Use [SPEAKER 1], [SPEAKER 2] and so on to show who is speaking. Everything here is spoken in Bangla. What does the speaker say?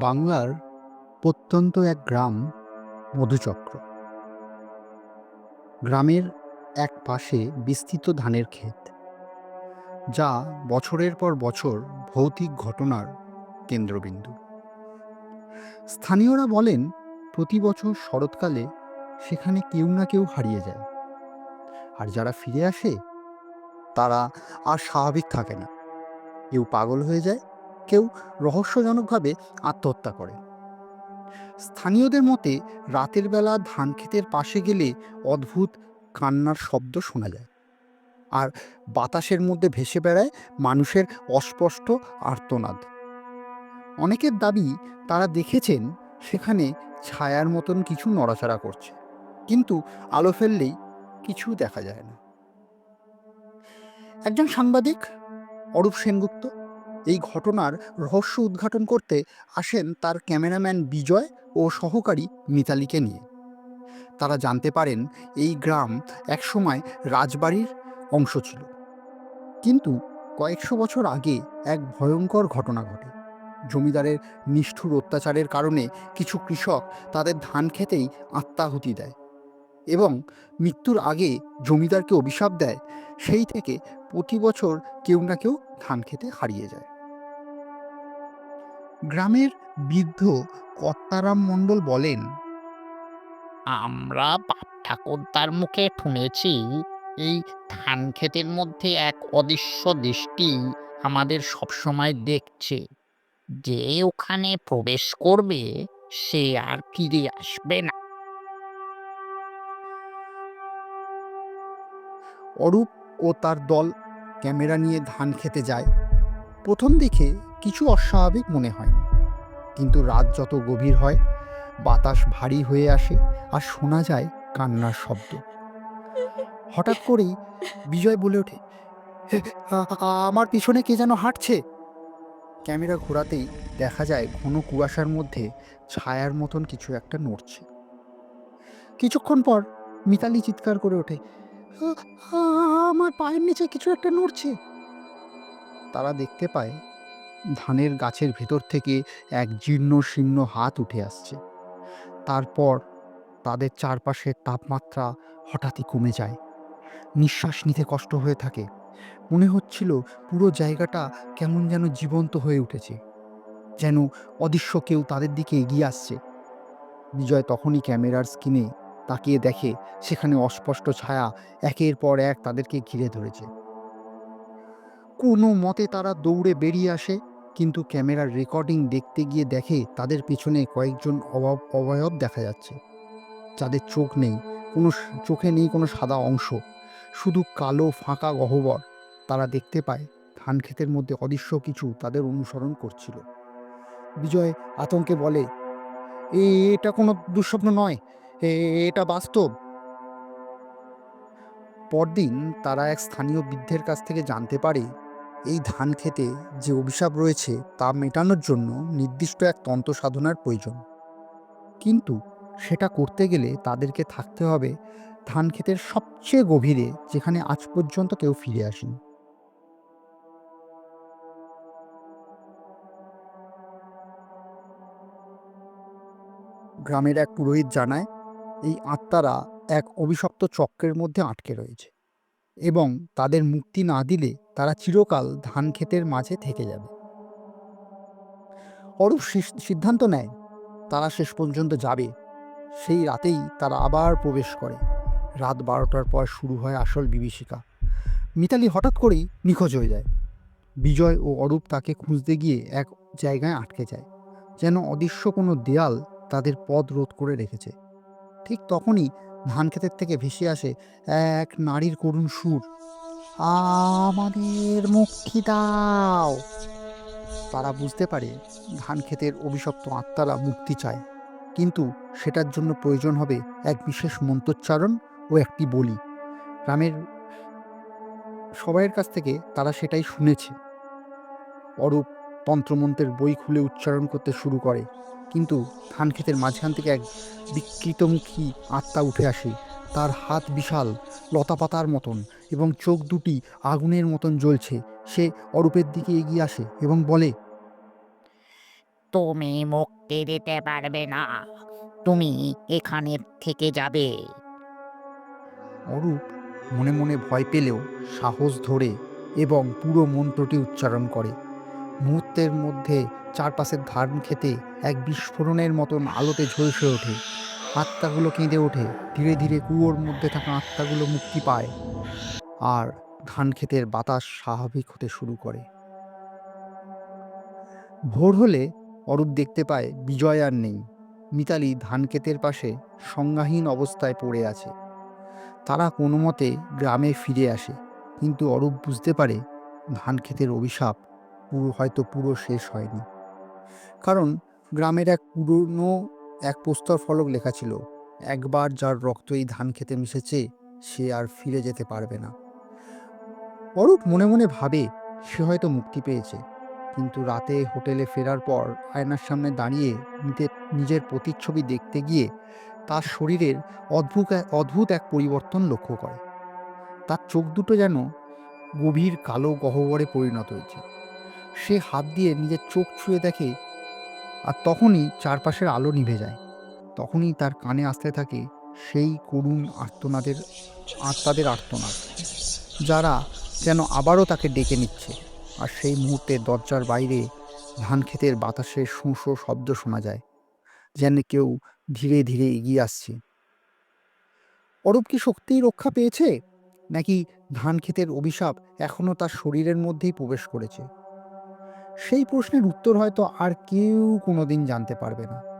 [SPEAKER 1] বাংলার প্রত্যন্ত এক গ্রাম মধুচক্র। গ্রামের এক পাশে বিস্তৃত ধানের ক্ষেত, যা বছরের পর বছর ভৌতিক ঘটনার কেন্দ্রবিন্দু। স্থানীয়রা বলেন, প্রতি বছর শরৎকালে সেখানে কেউ না কেউ হারিয়ে যায়। আর যারা ফিরে আসে, তারা আর স্বাভাবিক থাকে না। কেউ পাগল হয়ে যায় কেউ রহস্যজনকভাবে আত্মহত্যা করে। স্থানীয়দের মতে, রাতের বেলা ধান ক্ষেতের পাশে গেলে অদ্ভুত কান্নার শব্দ শোনা যায়। আর বাতাসের মধ্যে ভেসে বেড়ায় মানুষের অস্পষ্ট আর্তনাদ। অনেকের দাবি, তারা দেখেছেন সেখানে ছায়ার মতন কিছু নড়াচড়া করছে। কিন্তু আলো ফেললেই কিছু দেখা যায় না। একজন সাংবাদিক, অরূপ সেনগুপ্ত এই ঘটনার রহস্য উদ্ঘাটন করতে আসেন তার ক্যামেরাম্যান বিজয় ও সহকারী মিতালিকে নিয়ে। তারা জানতে পারেন এই গ্রাম একসময় রাজবাড়ির অংশ ছিল। কিন্তু কয়েকশো বছর আগে এক ভয়ঙ্কর ঘটনা ঘটে। জমিদারের নিষ্ঠুর অত্যাচারের কারণে কিছু কৃষক তাদের ধান খেতেই আত্মাহুতি দেয় এবং মৃত্যুর আগে জমিদারকে অভিশাপ দেয়, সেই থেকে প্রতি বছর কেউ না কেউ ধান খেতে হারিয়ে যায়। গ্রামের বৃদ্ধ কর্তারাম মণ্ডল বলেন
[SPEAKER 2] আমরা বাপ ঠাকুরদার মুখে শুনেছি এই ধান ক্ষেতের মধ্যে এক অদৃশ্য দৃষ্টি আমাদের সবসময় দেখছে। যে ওখানে প্রবেশ করবে সে আর ফিরে আসবে না।
[SPEAKER 1] অরূপ ও তার দল ক্যামেরা নিয়ে ধান খেতে যায়। প্রথম দিকে কিছু অস্বাভাবিক মনে হয়নি কিন্তু রাত যত গভীর হয় বাতাস ভারী হয়ে আসে আর শোনা যায় কান্নার শব্দ। হঠাৎ করেই বিজয় বলে ওঠে "হে, আ- আ- আমার পিছনে কে যেন হাঁটছে? ক্যামেরা ঘোরাতেই দেখা যায় ঘন কুয়াশার মধ্যে ছায়ার মতন কিছু একটা নড়ছে। কিছুক্ষণ পর মিতালি চিৎকার করে ওঠে "আ- আ- আমার পায়ের নিচে কিছু একটা নড়ছে। তারা দেখতে পায় ধানের গাছের ভেতর থেকে এক জীর্ণ শীর্ণ হাত উঠে আসছে। তারপর তাদের চারপাশের তাপমাত্রা হঠাৎই কমে যায়। নিঃশ্বাস নিতে কষ্ট হয়ে থাকে। মনে হচ্ছিল পুরো জায়গাটা কেমন যেন জীবন্ত হয়ে উঠেছে। যেন অদৃশ্য কেউ তাদের দিকে এগিয়ে আসছে। বিজয় তখনই ক্যামেরার স্ক্রিনে তাকিয়ে দেখে সেখানে অস্পষ্ট ছায়া একের পর এক তাদেরকে ঘিরে ধরেছে। কোনো মতে তারা দৌড়ে বেরিয়ে আসে। কিন্তু ক্যামেরার রেকর্ডিং দেখতে গিয়ে দেখে তাদের পিছনে কয়েকজন অভাব অবয়ব দেখা যাচ্ছে। যাদের চোখ নেই, কোনো চোখে নেই কোনো সাদা অংশ, শুধু কালো ফাঁকা গহ্বর। তারা দেখতে পায় ধান ক্ষেতের মধ্যে অদৃশ্য কিছু তাদের অনুসরণ করছিল। বিজয় আতঙ্কে বলে, "এ, এটা কোনো দুঃস্বপ্ন নয় এটা বাস্তব। পরদিন তারা এক স্থানীয় বৃদ্ধের কাছ থেকে জানতে পারে এই ধান খেতে যে অভিশাপ রয়েছে তা মেটানোর জন্য নির্দিষ্ট এক তন্ত্র সাধনার প্রয়োজন। কিন্তু সেটা করতে গেলে তাদেরকে থাকতে হবে ধান ক্ষেতের সবচেয়ে গভীরে, যেখানে আজ পর্যন্ত কেউ ফিরে আসেনি। গ্রামের এক পুরোহিত জানায়, এই আত্মারা এক অভিশপ্ত চক্রের মধ্যে আটকে রয়েছে। এবং তাদের মুক্তি না দিলে তারা চিরকাল ধান ক্ষেতের মাঝে থেকে যাবে। অরূপ সিদ্ধান্ত নেয়, তারা শেষ পর্যন্ত যাবে। সেই রাতেই তারা আবার প্রবেশ করে। রাত বারোটার পর শুরু হয় আসল বিভীষিকা। মিতালি হঠাৎ করেই নিখোঁজ হয়ে যায়। বিজয় ও অরূপ তাকে খুঁজতে গিয়ে এক জায়গায় আটকে যায়, যেন অদৃশ্য কোনো দেয়াল তাদের পথ রোধ করে রেখেছে। ঠিক তখনই ধান ক্ষেতের থেকে ভেসে আসে এক নারীর করুণ সুর। আমাদের মুক্তি দাও। তারা বুঝতে পারে ধান ক্ষেতের অভিশপ্ত আত্মারা মুক্তি চায়। কিন্তু সেটার জন্য প্রয়োজন হবে এক বিশেষ মন্ত্রোচ্চারণ ও একটি বলি। গ্রামের সবাইয়ের কাছ থেকে তারা সেটাই শুনেছে। অরূপ তন্ত্রমন্ত্রের বই খুলে উচ্চারণ করতে শুরু করে। কিন্তু ধান ক্ষেতের মাঝখান থেকে এক বিকৃতমুখী আত্মা উঠে আসে। তার হাত বিশাল লতাপাতার মতন এবং চোখ দুটি আগুনের মতন জ্বলছে। সে অরূপের দিকে এগিয়ে আসে এবং বলে
[SPEAKER 2] তুমি মুক্তি দিতে পারবে না। তুমি এখানে থেকে যাবে।
[SPEAKER 1] অরূপ মনে মনে ভয় পেলেও সাহস ধরে এবং পুরো মন্ত্রটি উচ্চারণ করে। মুহূর্তের মধ্যে চারপাশের ধান খেতে এক বিস্ফোরণের মতন আলোতে ঝলসে ওঠে। আত্মাগুলো কেঁদে ওঠে। ধীরে ধীরে কুয়োর মধ্যে থাকা আত্মাগুলো মুক্তি পায়। আর ধান ক্ষেতের বাতাস স্বাভাবিক হতে শুরু করে। ভোর হলে অরূপ দেখতে পায় বিজয় আর নেই। মিতালি ধান ক্ষেতের পাশে সংজ্ঞাহীন অবস্থায় পড়ে আছে। তারা কোনো মতে গ্রামে ফিরে আসে। কিন্তু অরূপ বুঝতে পারে ধান ক্ষেতের অভিশাপ পুরো, হয়তো পুরো শেষ হয়নি। কারণ গ্রামের এক পুরনো এক পোস্তর ফলক লেখা ছিল, একবার যার রক্ত এই ধান খেতে মিশেছে, সে আর ফিরে যেতে পারবে না। অরূপ মনে মনে ভাবে, সে হয়তো মুক্তি পেয়েছে, কিন্তু রাতে হোটেলে ফেরার পর আয়নার সামনে দাঁড়িয়ে নিজের নিজের প্রতিচ্ছবি দেখতে গিয়ে তার শরীরের অদ্ভুত অদ্ভুত এক পরিবর্তন লক্ষ্য করে। তার চোখ দুটো যেন গভীর কালো গহ্বরে পরিণত হয়েছে। সে হাত দিয়ে নিজের চোখ ছুঁয়ে দেখে আর তখনই চারপাশের আলো নিভে যায়। তখনই তার কানে আসতে থাকে সেই করুণ আর্তনাদের, আত্মাদের আর্তনাদ, যারা যেন আবারও তাকে ডেকে নিচ্ছে। আর সেই মুহূর্তে দরজার বাইরে ধান ক্ষেতের বাতাসের শুঁশো শব্দ শোনা যায়, যেন কেউ ধীরে ধীরে এগিয়ে আসছে। অরূপ কি সত্যিই রক্ষা পেয়েছে? নাকি ধান ক্ষেতের অভিশাপ এখনও তার শরীরের মধ্যেই প্রবেশ করেছে? সেই প্রশ্নের উত্তর হয়তো আর কেউ কোনোদিন জানতে পারবে না।